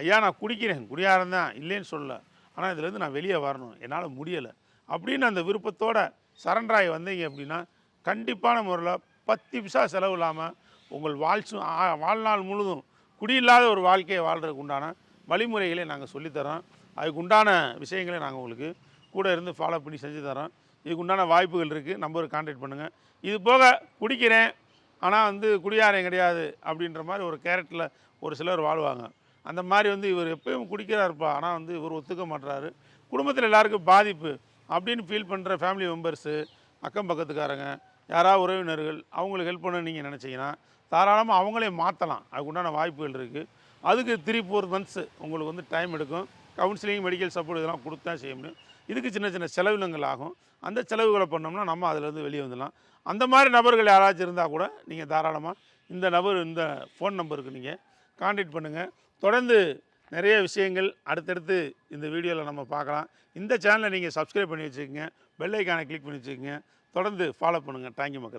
ஐயா நான் குடிக்கிறேன். குடியாரம் தான். இல்லைன்னு சொல்லலை. ஆனால் இதுலேருந்து நான் வெளியே வரணும். என்னால் முடியலை. அப்படின்னு அந்த விருப்பத்தோட சரண்டராகி வந்தீங்க அப்படின்னா கண்டிப்பான முறையில் பத்து பிசா செலவு இல்லாமல் உங்கள் வாழ்ச்சு வாழ்நாள் முழுதும் குடியில்லாத ஒரு வாழ்க்கையை வாழ்கிறதுக்கு உண்டான வழிமுறைகளை நாங்கள் சொல்லித்தரோம். அதுக்கு உண்டான விஷயங்களை நாங்கள் உங்களுக்கு கூட இருந்து ஃபாலோ பண்ணி செஞ்சு தரோம். இதுக்கு உண்டான வாய்ப்புகள் இருக்குது நம்பருக்கு கான்டாக்ட் பண்ணுங்கள் இது போக குடிக்கிறேன். ஆனால் வந்து குடியாரம் கிடையாது அப்படின்ற மாதிரி ஒரு கேரக்டரில் ஒரு சிலர் வாழ்வாங்க. அந்த மாதிரி வந்து இவர் எப்பயும் குடிக்கிறாருப்பா. ஆனால் வந்து இவர் ஒத்துக்க மாட்டுறாரு குடும்பத்தில் எல்லாருக்கும் பாதிப்பு அப்படின்னு ஃபீல் பண்ணுற ஃபேமிலி மெம்பர்ஸு அக்கம் பக்கத்துக்காரங்க யாராவது உறவினர்கள் அவங்களுக்கு ஹெல்ப் பண்ண நீங்கள் நினச்சிங்கன்னா தாராளமாக அவங்களே மாற்றலாம் அதுக்கு உண்டான வாய்ப்புகள் இருக்குது அதுக்கு த்ரீ ஃபோர் மந்த்ஸு உங்களுக்கு வந்து டைம் எடுக்கும். கவுன்சிலிங் மெடிக்கல் சப்போர்ட் இதெல்லாம் கொடுத்தா செய்ய முடியும். இதுக்கு சின்ன சின்ன செலவினங்கள் ஆகும். அந்த செலவுகளை பண்ணோம்னா நம்ம அதிலேருந்து வெளியே வந்துடலாம். அந்த மாதிரி நபர்கள் யாராச்சும் இருந்தால் கூட நீங்கள் தாராளமாக இந்த நபர் இந்த ஃபோன் நம்பருக்கு நீங்கள் காண்டாக்ட் பண்ணுங்கள் தொடர்ந்து நிறைய விஷயங்கள் அடுத்தடுத்து இந்த வீடியோவில் நம்ம பார்க்கலாம். இந்த சேனலை நீங்கள் சப்ஸ்கிரைப் பண்ணி வச்சுக்கோங்க. பெல்லைக்கானை கிளிக் பண்ணி வச்சுக்கோங்க. தொடர்ந்து ஃபாலோ பண்ணுங்கள் தேங்க்யூ மக்கள்.